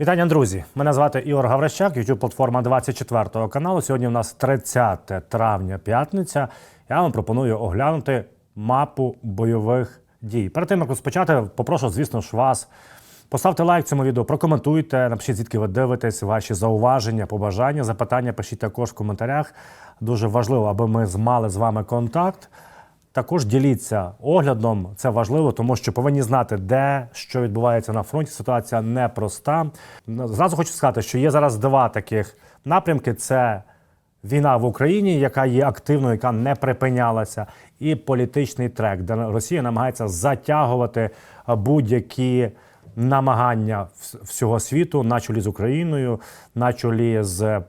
Вітання, друзі! Мене звати Ігор Гаврищак, youtube платформа 24 каналу. Сьогодні у нас 30 травня, п'ятниця. Я вам пропоную оглянути мапу бойових дій. Перед тим як розпочати, попрошу, звісно ж, вас. Поставте лайк цьому відео, прокоментуйте, напишіть, звідки ви дивитесь, ваші зауваження, побажання, запитання пишіть також в коментарях. Дуже важливо, аби ми мали з вами контакт. Також діліться оглядом. Це важливо, тому що повинні знати, де що відбувається на фронті. Ситуація непроста. Зразу хочу сказати, що є зараз два таких напрямки: це війна в Україні, яка є активною, яка не припинялася, і політичний трек, де Росія намагається затягувати будь-які намагання всього світу, на чолі з Україною, на чолі з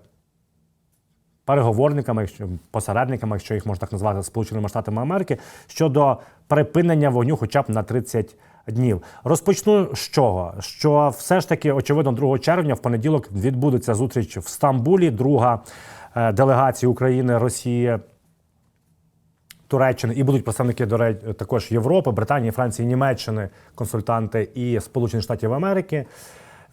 переговорниками, посередниками, якщо їх можна так назвати, Сполученими Штатами Америки, щодо припинення вогню, хоча б на 30 днів. Розпочну з чого? Що все ж таки, очевидно, 2 червня в понеділок відбудеться зустріч в Стамбулі. Друга е, делегація України, Росії. Туреччини і будуть представники до також Європи, Британії, Франції, Німеччини, консультанти і Сполучених Штатів Америки.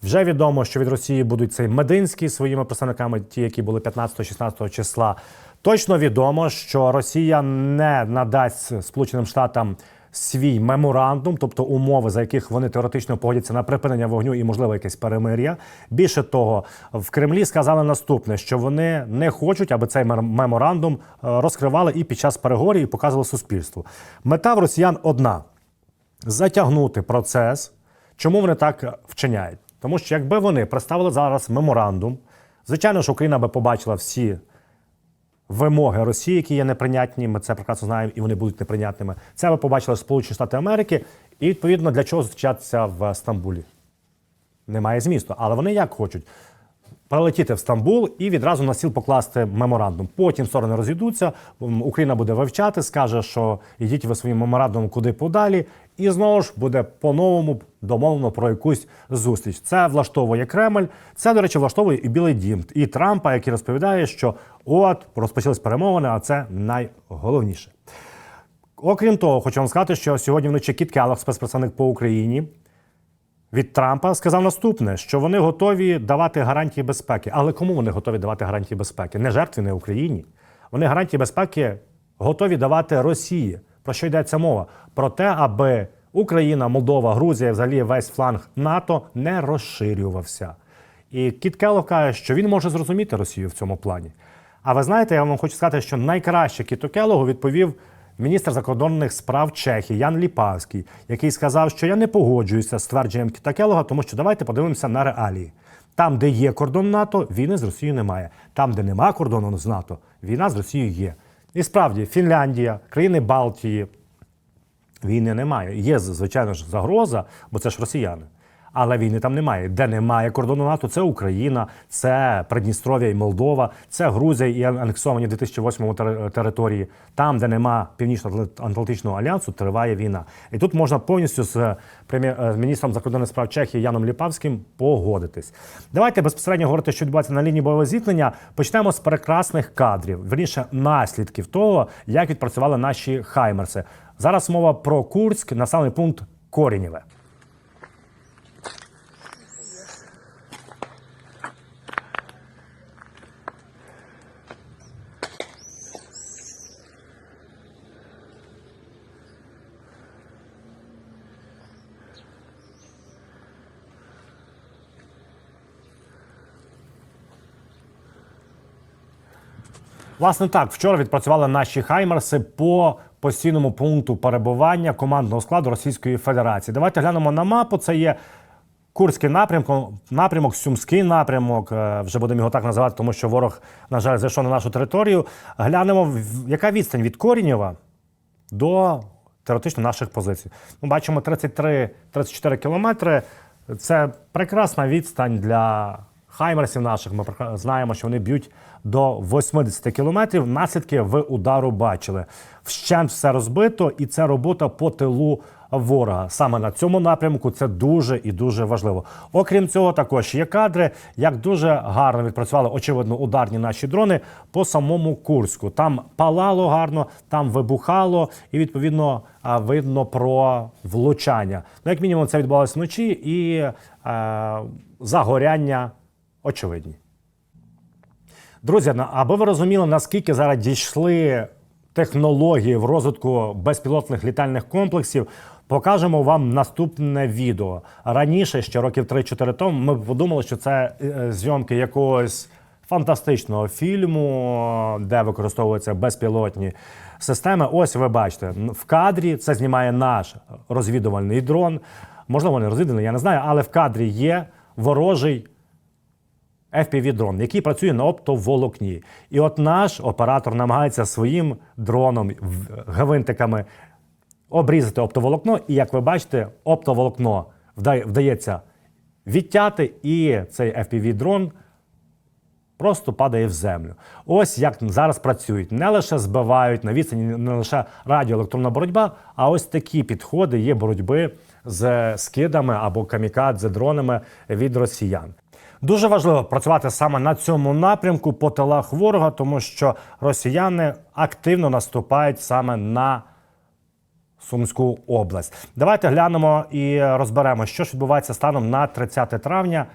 Вже відомо, що від Росії будуть цей Мединський своїми представниками, ті, які були 15-16 числа. Точно відомо, що Росія не надасть Сполученим Штатам свій меморандум, тобто умови, за яких вони теоретично погодяться на припинення вогню і можливо якесь перемир'я. Більше того, в Кремлі сказали наступне: що вони не хочуть, аби цей меморандум е, розкривали і під час переговорів, і показували суспільству. Мета в росіян одна: затягнути процес. Чому вони так вчиняють? Тому що якби вони представили зараз меморандум, звичайно ж, Україна би побачила всі вимоги Росії, які є неприйнятні. Ми це прекрасно знаємо, і вони будуть неприйнятними. Це ви побачили Сполучені Штати Америки, і відповідно для чого зустрічатися в Стамбулі? Немає змісту. Але вони як хочуть прилетіти в Стамбул і відразу на стіл покласти меморандум. Потім сторони розійдуться. Україна буде вивчати, скаже, що йдіть ви своїм меморандумом куди подалі, і знову ж буде по-новому домовлено про якусь зустріч. Це влаштовує Кремль. Це, до речі, влаштовує і Білий Дім, і Трампа, який розповідає, що от розпочались перемовини, а це найголовніше. Окрім того, хочу вам сказати, що сьогодні вночі Кіт Келлог, спецпредставник по Україні, від Трампа сказав наступне: що вони готові давати гарантії безпеки. Але кому вони готові давати гарантії безпеки? Не жертві, не Україні. Вони гарантії безпеки готові давати Росії. Про що йдеться мова? Про те, аби Україна, Молдова, Грузія, взагалі весь фланг НАТО не розширювався. І Кіт Келлог каже, що він може зрозуміти Росію в цьому плані. А ви знаєте, я вам хочу сказати, що найкраще Кіту Келлогу відповів міністр закордонних справ Чехії Ян Ліпавський, який сказав, що я не погоджуюся з твердженням Кіта Келлога, тому що давайте подивимося на реалії. Там, де є кордон НАТО, війни з Росією немає. Там, де нема кордону з НАТО, війна з Росією є. І справді, Фінляндія, країни Балтії, Війни немає. Є, звичайно ж, загроза, бо це ж росіяни. Але війни там немає. Де немає кордону НАТО, це Україна, це Придністров'я і Молдова, це Грузія і анексовані в 2008 тери- території. Там, де нема Північно-Атлантичного альянсу, триває війна. І тут можна повністю е, з міністром закордонних справ Чехії Яном Ліпавським погодитись. Давайте безпосередньо говорити, що відбувається на лінії бойового зіткнення. Почнемо з прекрасних кадрів, верніше наслідків того, як відпрацювали наші хаймерси. Зараз мова про Курськ, населений пункт Корінєве. Власне так, вчора відпрацювали наші хаймерси по постійному пункту перебування командного складу Російської Федерації. Давайте глянемо на мапу. Це є Курський напрямок, напрямок, Сюмський напрямок. е, Вже будемо його так називати, тому що ворог, на жаль, зайшов на нашу територію. Глянемо, яка відстань від Корінєва до теоретично наших позицій. Ми бачимо 33-34 кілометри. Це прекрасна відстань для хаймерсів наших. Ми знаємо, що вони б'ють до 80 кілометрів. Наслідки ви удару бачили. Вщент все розбито, і це робота по тилу ворога. Саме на цьому напрямку це дуже і дуже важливо. Окрім цього, також є кадри, як дуже гарно відпрацювали очевидно ударні наші дрони по самому Курську. Там палало гарно, там вибухало, і відповідно видно про влучання. Ну, як мінімум, це відбувалося вночі, і е, загоряння очевидні. Друзі, аби ви розуміли, наскільки зараз дійшли технології в розвитку безпілотних літальних комплексів, покажемо вам наступне відео. Раніше, ще років 3-4 тому, ми подумали, що це е, зйомки якогось фантастичного фільму, де використовуються безпілотні системи. Ось ви бачите, в кадрі це знімає наш розвідувальний дрон. Можливо, не розвідувальний, я не знаю, але в кадрі є ворожий FPV-дрон, який працює на оптоволокні. І от наш оператор намагається своїм дроном, гвинтиками обрізати оптоволокно. І як ви бачите, оптоволокно вдається відтяти, і цей FPV-дрон просто падає в землю. Ось як зараз працюють. Не лише збивають на відстані, не лише радіоелектронна боротьба, а ось такі підходи є боротьби з скидами або камікадзе дронами від росіян. Дуже важливо працювати саме на цьому напрямку по тилах ворога, тому що росіяни активно наступають саме на Сумську область. Давайте глянемо і розберемо, що ж відбувається станом на 30 травня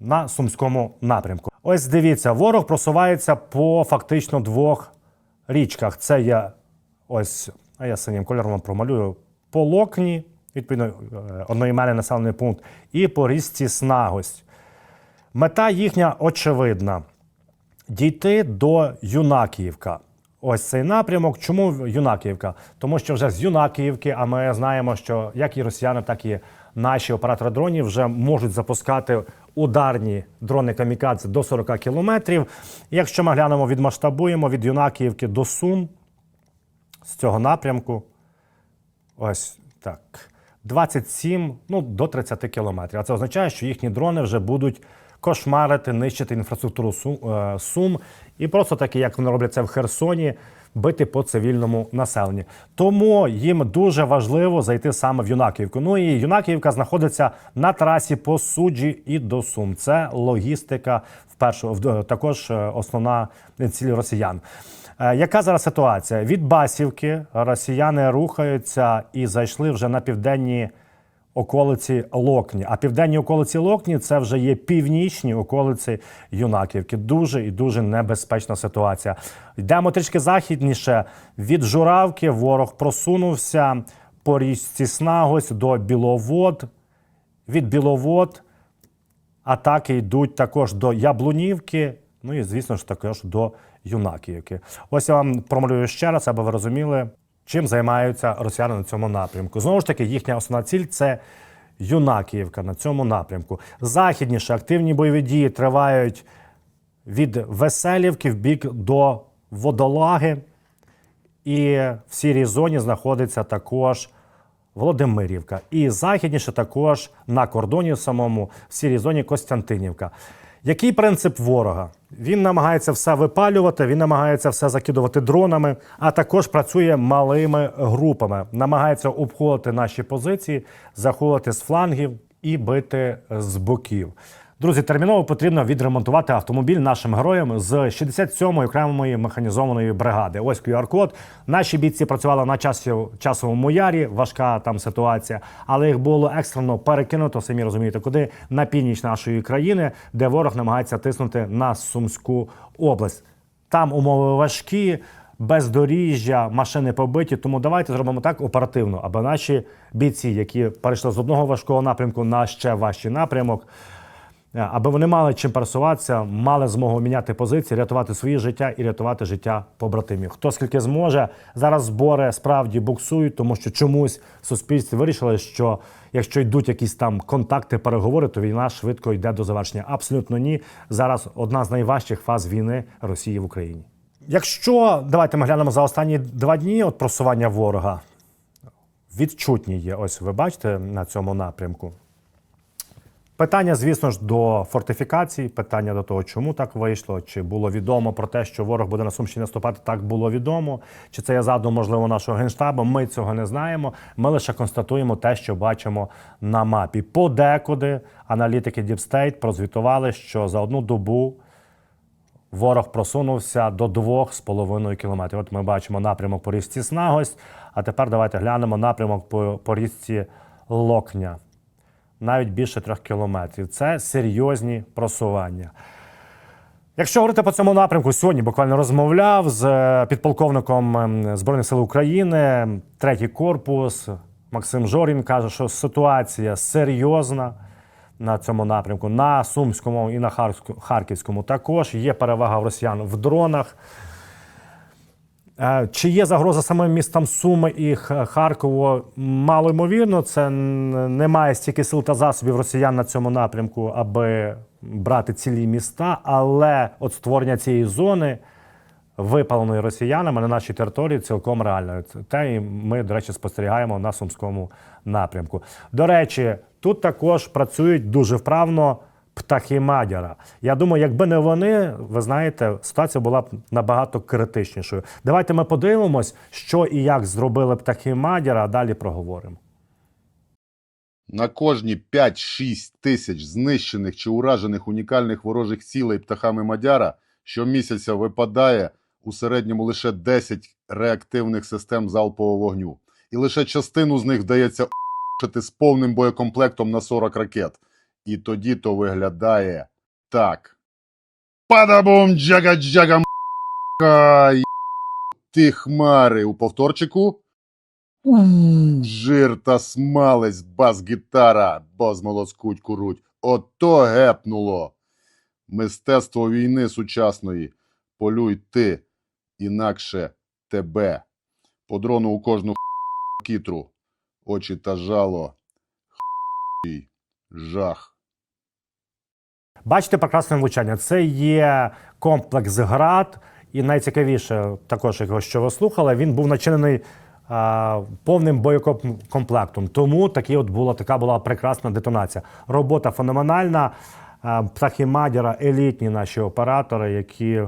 на Сумському напрямку. Ось дивіться, ворог просувається по фактично двох річках. Це є ось, а я синім кольором промалюю по Локні, відповідно, е, одноіменний населений пункт, і по річці Снагость. Мета їхня очевидна: дійти до Юнакіївка. Ось цей напрямок. Чому Юнакіївка? Тому що вже з Юнакіївки, а ми знаємо, що як і росіяни, так і наші оператори дронів вже можуть запускати ударні дрони камікадзе до 40 кілометрів. Якщо ми глянемо, відмасштабуємо від Юнакіївки до Сум з цього напрямку. Ось так. 27 ну, до 30 кілометрів. А це означає, що їхні дрони вже будуть кошмарити, нищити інфраструктуру Сум, е, Сум і просто таки, як вони роблять це в Херсоні, бити по цивільному населенню. Тому їм дуже важливо зайти саме в Юнаківку. Ну і Юнаківка знаходиться на трасі по суджі і до Сум. Це логістика в першу, в- також е, основна ціль росіян. Е, Яка зараз ситуація? Від Басівки росіяни рухаються і зайшли вже на південні околиці Локні. А південні околиці Локні це вже є північні околиці Юнаківки. Дуже і дуже небезпечна ситуація. Йдемо трішки західніше. Від Журавки ворог просунувся по річці Снагось до Біловод. Від Біловод атаки йдуть також до Яблунівки, ну і, звісно ж, також до Юнаківки. Ось я вам промалюю ще раз, аби ви розуміли, чим займаються росіяни на цьому напрямку. Знову ж таки, їхня основна ціль це Юнакіївка на цьому напрямку. Західніше активні бойові дії тривають від Веселівки в бік до Водолаги. І в сірій зоні знаходиться також Володимирівка. І західніше також на кордоні самому в сірій зоні Костянтинівка. Який принцип ворога? Він намагається все випалювати, він намагається все закидувати дронами, а також працює малими групами, намагається обходити наші позиції, заходити з флангів і бити з боків. Друзі, терміново потрібно відремонтувати автомобіль нашим героям з 67-ї окремої механізованої бригади. Ось QR-код. Наші бійці працювали на часі, часовому ярі, важка там ситуація, але їх було екстрено перекинуто, самі розумієте, куди на північ нашої країни, де ворог намагається тиснути на Сумську область. Там умови важкі, бездоріжжя, машини побиті. Тому давайте зробимо так оперативно, аби наші бійці, які перейшли з одного важкого напрямку на ще важчий напрямок. Е, аби вони мали чим пересуватися, мали змогу міняти позиції, рятувати своє життя і рятувати життя побратимів. Хто скільки зможе зараз збори справді буксують, тому що чомусь в суспільстві вирішили, що якщо йдуть якісь там контакти, переговори, то війна швидко йде до завершення. Абсолютно ні. Зараз одна з найважчих фаз війни Росії в Україні. Якщо давайте ми глянемо за останні два дні от просування ворога, відчутні є. Ось ви бачите на цьому напрямку. Питання, звісно ж, до фортифікацій, питання до того, чому так вийшло, чи було відомо про те, що ворог буде на Сумщині наступати, так було відомо. Чи це є задум, можливо, нашого генштабу? Ми цього не знаємо. Ми лише констатуємо те, що бачимо на мапі. Подекуди аналітики State прозвітували, що за одну добу ворог просунувся до 2,5 кілометрів. От ми бачимо напрямок по річці Снагость. А тепер давайте глянемо напрямок по річці Локня. Навіть більше трьох кілометрів. Це серйозні просування. Якщо говорити по цьому напрямку, сьогодні буквально розмовляв з е, підполковником ем, Збройних сил України, третій корпус Максим Жорін каже, що ситуація серйозна на цьому напрямку. На Сумському і на Харківському також є перевага в росіян в дронах. Е, Чи є загроза самим містам Суми і Харкову? Мало ймовірно, це немає стільки сил та засобів росіян на цьому напрямку, аби брати цілі міста. Але от створення цієї зони, випаленої росіянами на нашій території, цілком реально. Те і ми, до речі, спостерігаємо на сумському напрямку. До речі, тут також працюють дуже вправно птахи Мадяра. Я думаю, якби не вони, ви знаєте, ситуація була б набагато критичнішою. Давайте ми подивимось, що і як зробили птахи Мадяра, а далі проговоримо. На кожні 5-6 тисяч знищених чи уражених унікальних ворожих цілей птахами Мадяра щомісяця випадає у середньому лише 10 реактивних систем залпового вогню. І лише частину з них вдається з повним боєкомплектом на 40 ракет. І тоді то виглядає так. Падабум джага-джага м**ка, ти хмари у повторчику. Жир та смалець, бас-гітара, бо змолоскуть куруть. Ото гепнуло. Мистецтво війни сучасної. Полюй ти, інакше тебе. По дрону у кожну кітру. Очі та жало. Жах. Бачите прекрасне влучання. Це є комплекс град, і найцікавіше, також його що ви слухали, він був начинений а, повним боєкомплектом. Тому такі от була така була прекрасна детонація. Робота феноменальна. А, Птахи Мадяра, елітні наші оператори, які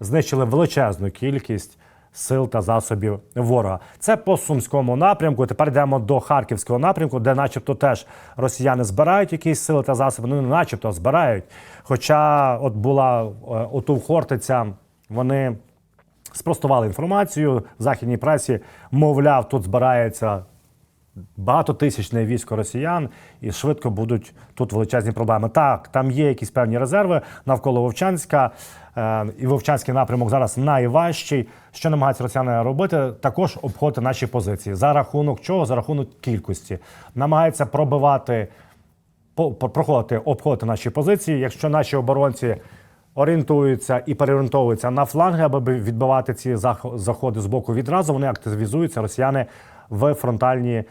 знищили величезну кількість сил та засобів ворога. Це по сумському напрямку. Тепер йдемо до харківського напрямку, де, начебто, теж росіяни збирають якісь сили та засоби. Ну, начебто збирають. Хоча, от була е, оту Хортиця, вони спростували інформацію в західній пресі. Мовляв, тут збирається багатотисячне військо росіян, і швидко будуть тут величезні проблеми. Так, там є якісь певні резерви навколо Вовчанська. Е, І Вовчанський напрямок зараз найважчий. Що намагаються росіяни робити? Також обходити наші позиції. За рахунок чого? За рахунок кількості. Намагаються пробивати, проходити, обходити наші позиції. Якщо наші оборонці орієнтуються і переорієнтовуються на фланги, аби відбивати ці зах- заходи з боку відразу, вони активізуються росіяни в фронтальні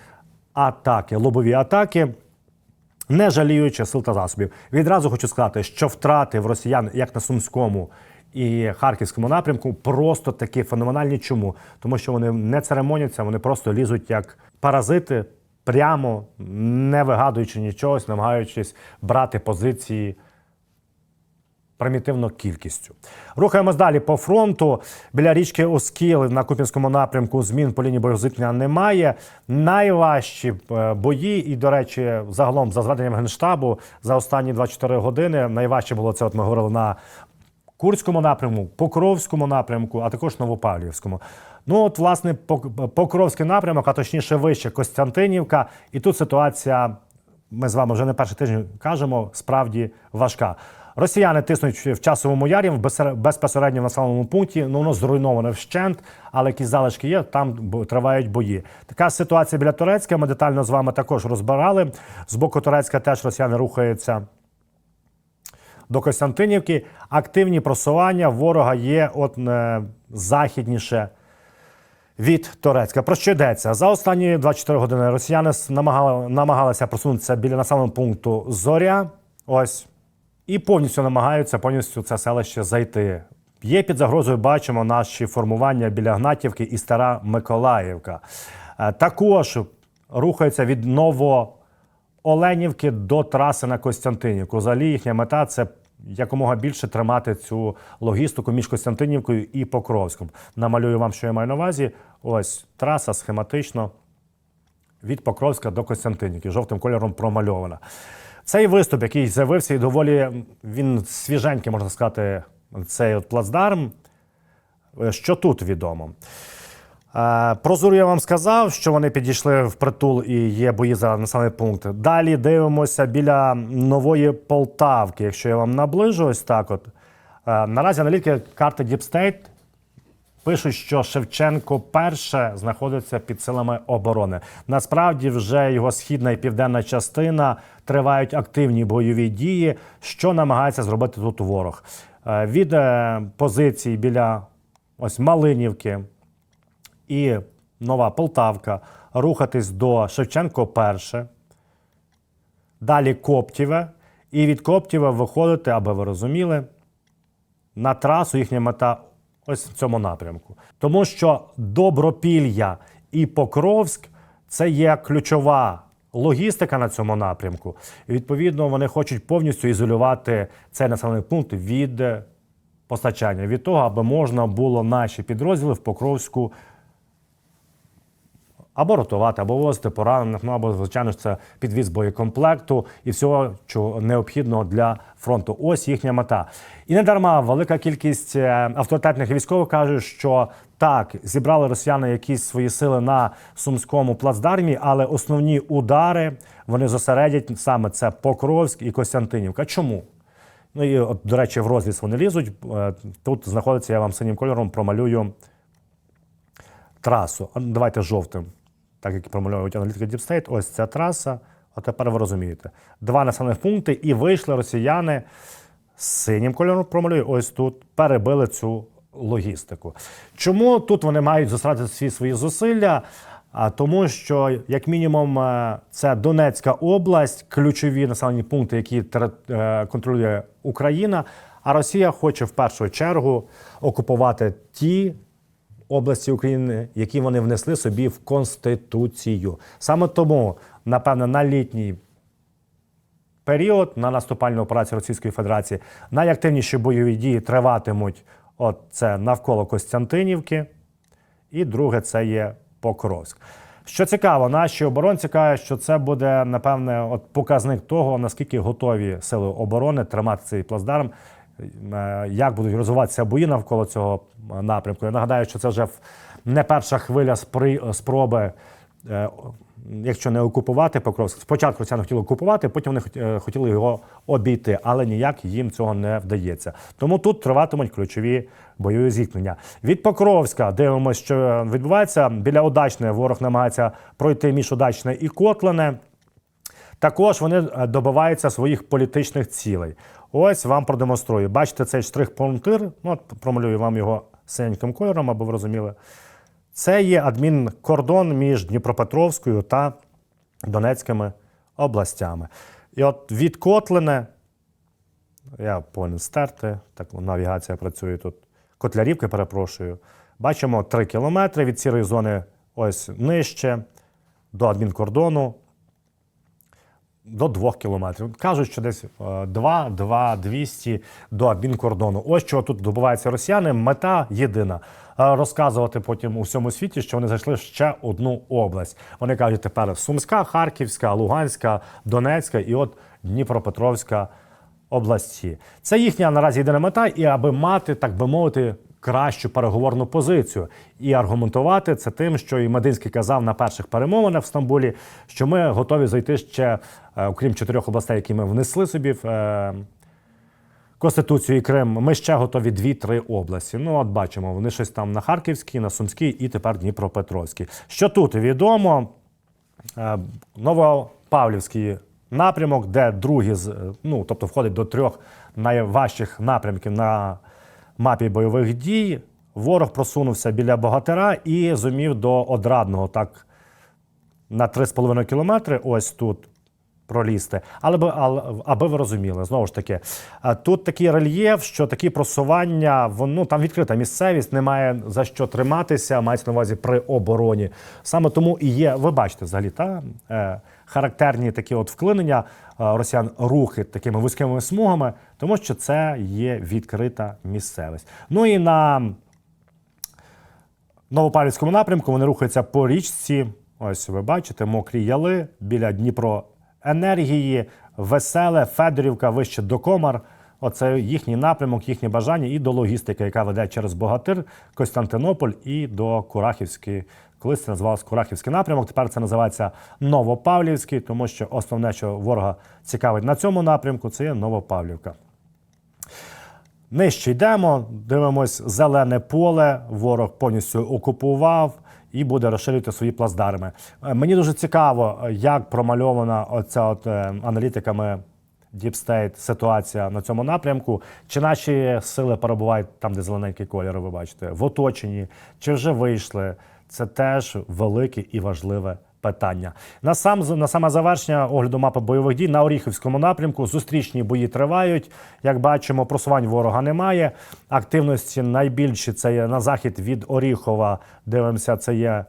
атаки, лобові атаки. Не жаліючи сил та засобів. Відразу хочу сказати, що втрати в росіян, як на Сумському і Харківському напрямку, просто такі феноменальні. Чому? Тому що вони не церемоняться, вони просто лізуть як паразити, прямо не вигадуючи нічого, намагаючись брати позиції примітивно кількістю. Рухаємось далі по фронту. Біля річки Оскіл на Купінському напрямку змін по лінії боєзиткнення немає. Найважчі е, бої, і, до речі, загалом за зведенням генштабу за останні 24 години найважче було це. От ми говорили на Курському напрямку, Покровському напрямку, а також Новопавлівському. Ну, от, власне, Пок- Покровський напрямок, а точніше вище Костянтинівка. І тут ситуація, ми з вами вже не перший тиждень кажемо, справді важка. Росіяни тиснуть в часовому ярі в безпосередньо в населеному пункті. Ну воно зруйноване вщент, але якісь залишки є. Там тривають бої. Така ситуація біля Турецька. Ми детально з вами також розбирали. З боку Турецька теж росіяни рухаються до Костянтинівки. Активні просування ворога є от е, західніше від Турецька. Про що йдеться? За останні 24 години росіяни намагали, намагалися просунутися біля населеного пункту Зоря. Ось. І повністю намагаються повністю це селище зайти. Є під загрозою, бачимо наші формування біля Гнатівки і Стара Миколаївка. Е, Також рухаються від Ново Оленівки до траси на Костянтинівку. Взагалі їхня мета це якомога більше тримати цю логістику між Костянтинівкою і Покровськом. Намалюю вам, що я маю на увазі. Ось траса схематично від Покровська до Костянтинівки, жовтим кольором промальована. Цей виступ, який з'явився, і доволі він свіженький, можна сказати, цей от плацдарм. Е, Що тут відомо? Е, Про я вам сказав, що вони підійшли в притул і є бої за населений пункт. Далі дивимося біля нової Полтавки. Якщо я вам наближу, ось так. От Е, наразі аналітики карти State пишуть, що Шевченко перше знаходиться під силами оборони. Насправді, вже його східна і південна частина тривають активні бойові дії, що намагається зробити тут ворог. Е, Від е, позицій біля ось Малинівки і Нова Полтавка рухатись до Шевченко перше, далі Коптєве, і від Коптєва виходити, аби ви розуміли, на трасу їхня мета ось в цьому напрямку. Тому що Добропілля і Покровськ це є ключова логістика на цьому напрямку. І відповідно вони хочуть повністю ізолювати цей населений пункт від постачання, від того, аби можна було наші підрозділи в Покровську або ротувати, або возити поранених, ну або, звичайно ж, це підвіз боєкомплекту і всього, чого необхідного для фронту. Ось їхня мета. І не дарма велика кількість е, авторитетних військових кажуть, що так, зібрали росіяни якісь свої сили на сумському плацдармі, але основні удари вони зосередять саме це Покровськ і Костянтинівка. Чому? Ну і от, до речі, в розліс вони лізуть. Е, Тут знаходиться, я вам синім кольором промалюю трасу. Ну, Давайте жовтим, так як промальовують аналітики State. Ось ця траса. А тепер ви розумієте. Два населених пункти, і вийшли росіяни з синім кольором промалюю. Ось тут перебили цю логістику. Чому тут вони мають зосередити всі свої зусилля? А тому, що як мінімум е, це Донецька область, ключові населені пункти, які е, контролює Україна. А Росія хоче в першу чергу окупувати ті області України, які вони внесли собі в Конституцію. Саме тому, напевно, на літній період на наступальну операцію Російської Федерації найактивніші бойові дії триватимуть. От це навколо Костянтинівки, і друге це є Покровськ. Що цікаво, наші оборонці кажуть, що це буде напевне от показник того, наскільки готові сили оборони тримати цей плацдарм, як будуть розвиватися бої навколо цього е, напрямку. Я нагадаю, що це вже не перша хвиля спри- спроби. е, Якщо не окупувати Покровськ, спочатку росіяни хотіли окупувати, потім вони е, хотіли його обійти, але ніяк їм цього не вдається. Тому тут триватимуть ключові бойові зіткнення. Від Покровська дивимося, що відбувається біля Удачне. Ворог намагається пройти між Удачне і Котлине. Також вони е, добиваються своїх політичних цілей. Ось вам продемонструю. Бачите цей штрих-пунктир. Ну, промалюю вам його синеньким кольором, аби ви розуміли. Це є адмінкордон між Дніпропетровською та Донецькими областями. І от від Котлине, я повинен стерти, так навігація працює тут. Котлярівки, перепрошую. Бачимо 3 кілометри від сірої зони ось нижче до адмінкордону до 2 кілометрів. Кажуть, що десь 2, 2, 200 до адмінкордону. Ось чого тут добуваються росіяни. Мета єдина. Е, Розказувати потім у всьому світі, що вони зайшли ще одну область. Вони кажуть, тепер Сумська, Харківська, Луганська, Донецька і от Дніпропетровська області. Це їхня наразі єдина мета, і аби мати, так би мовити, кращу переговорну позицію і аргументувати це тим, що і Мединський казав на перших перемовинах в Стамбулі, що ми готові зайти ще, е, окрім чотирьох областей, які ми внесли собі в е, Конституцію і Крим. Ми ще готові дві-три області. Ну, от бачимо, вони щось там на Харківській, на Сумській і тепер Дніпропетровській. Що тут відомо? Е, Новопавлівський напрямок, де другий з ну, тобто входить до трьох найважчих напрямків на мапі бойових дій. Ворог просунувся біля Богатира і зумів до Одрадного так на 3,5 кілометри. Ось тут. Пролізти, але аби ви розуміли, знову ж таки, тут такий рельєф, що такі просування, воно там відкрита місцевість, немає за що триматися, мається на увазі при обороні. Саме тому і є, ви бачите, взагалі, та е, характерні такі от вклинення е, росіян рухи такими вузькими смугами, тому що це є відкрита місцевість. Ну і на Новопавлівському напрямку вони рухаються по річці. Ось ви бачите, мокрі яли біля Дніпро енергії, веселе, Федорівка, вище до Комар. Оце їхній напрямок, їхнє бажання і до логістики, яка веде через Богатир, Костянтинополь і до Курахівської. Колись це називалось Курахівський напрямок. Тепер це називається Новопавлівський, тому що основне, що ворога цікавить на цьому напрямку, це є Новопавлівка. Нижче йдемо, дивимось зелене поле. Ворог повністю окупував і буде розширювати свої плацдарми. Е, Мені дуже цікаво, е, як промальована оця от е, аналітиками Deep State ситуація на цьому напрямку. Чи наші сили перебувають там, де зелененький кольор, ви бачите, в оточенні, чи вже вийшли? Це теж велике і важливе питання. На сам на саме завершення огляду мапи бойових дій на Оріхівському напрямку зустрічні бої тривають. Як бачимо, просувань ворога немає. Активності найбільші це є на захід від Оріхова. Дивимося, це є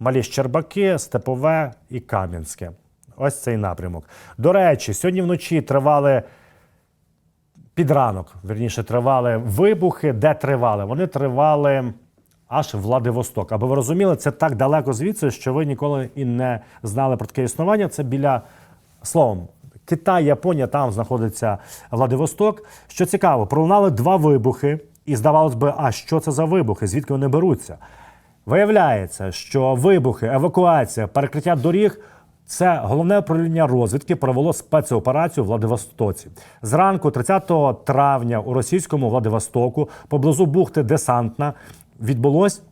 Малі Щербаки, Степове і Кам'янське. Ось цей напрямок. До речі, сьогодні вночі тривали під ранок, верніше, тривали вибухи. Де тривали? Вони тривали аж Владивосток. Аби ви розуміли, це так далеко звідси, що ви ніколи і не знали про таке існування. Це біля словом. Китай, Японія, там знаходиться Владивосток. Що цікаво, пролунали два вибухи, і здавалось би, а що це за вибухи? Звідки вони беруться? Виявляється, що вибухи, евакуація, перекриття доріг це головне управління розвідки провело спецоперацію в Владивостоці. Зранку, 30 травня, у російському Владивостоку, поблизу бухти Десантна, відбулось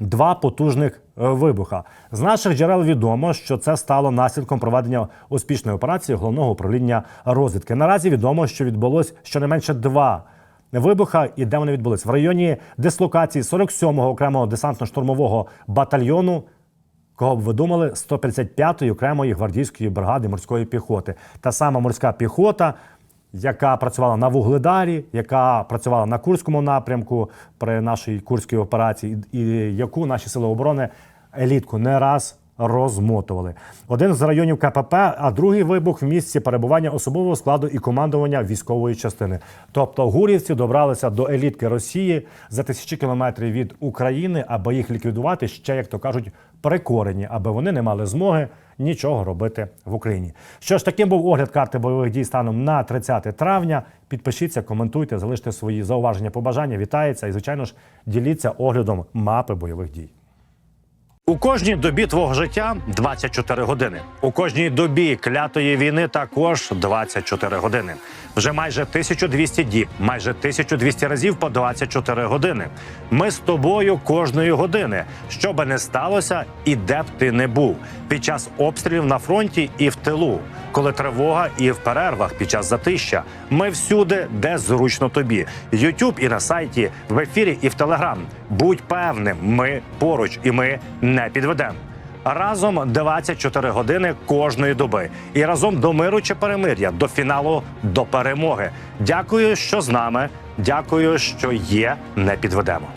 два потужних е, вибуха. З наших джерел відомо, що це стало наслідком проведення успішної операції головного управління розвідки. Наразі відомо, що відбулось щонайменше два вибуха і де вони відбулись в районі дислокації 47-го окремого десантно-штурмового батальйону. Кого б ви думали, 155-ї окремої гвардійської бригади морської піхоти. Та сама морська піхота, яка працювала на Вугледарі, яка працювала на Курському напрямку при нашій курській операції, і яку наші сили оборони елітку не раз розмотували. Один з районів КПП, а другий вибух в місці перебування особового складу і командування військової частини. Тобто гурівці добралися до елітки Росії за тисячі кілометрів від України, аби їх ліквідувати ще, як то кажуть, прикорені, аби вони не мали змоги нічого робити в Україні. Що ж, таким був огляд карти бойових дій станом на 30 травня. Підпишіться, коментуйте, залиште свої зауваження, побажання. Вітається і, звичайно ж, діліться оглядом мапи бойових дій. У кожній добі твого життя 24 години. У кожній добі клятої війни також 24 години. Вже майже 1200 діб, майже 1200 разів по 24 години. Ми з тобою кожної години, що би не сталося, і де б ти не був під час обстрілів на фронті і в тилу, коли тривога і в перервах під час затища. Ми всюди, де зручно тобі. Ютуб і на сайті, в ефірі і в Телеграм. Будь певним, ми поруч і ми не підведемо. Разом 24 години кожної доби. І разом до миру чи перемир'я, до фіналу, до перемоги. Дякую, що з нами. Дякую, що є. Не підведемо.